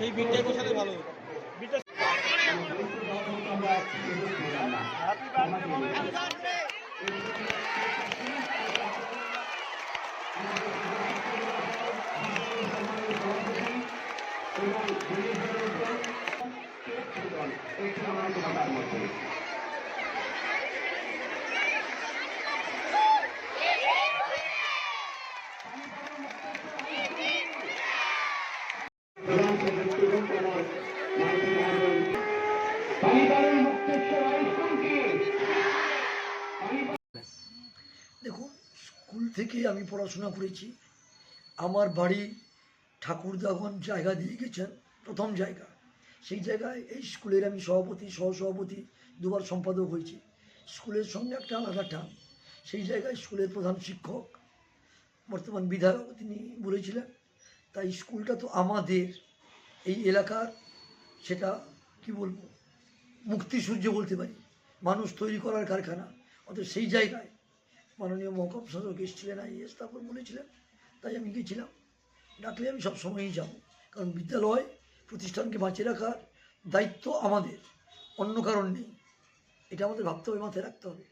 এই বিটটাই বসালে ভালো হতো। দেখুন স্কুল থেকে আমি পড়াশোনা করেছি। আমার বাড়ি ঠাকুরদাগন জায়গা দিয়ে গেছেন, প্রথম জায়গা। সেই জায়গায় এই স্কুলের আমি সভাপতি, সহসভাপতি দুবার সম্পাদক হয়েছি। স্কুলের সঙ্গে একটা আলাদা টান। সেই জায়গায় স্কুলের প্রধান শিক্ষক, বর্তমান বিধায়ক তিনি বলেছিলেন, তাই স্কুলটা তো আমাদের, এই এলাকার, সেটা কি বলব? মুক্তি সূর্য বলতে পারি। মানুষ তৈরি করার কারখানা। অত সেই জায়গায় মাননীয় মহকুম শাসক এসেছিলেন, আইএস, তারপর বলেছিলেন, তাই আমি গেছিলাম ডাকলে আমি সবসময়ই যাব। কারণ বিদ্যালয় প্রতিষ্ঠানকে বাঁচিয়ে রাখার দায়িত্ব আমাদের। অন্য কারণ নেই। এটা আমাদের ভাবতে হবে, মাথায় রাখতে হবে।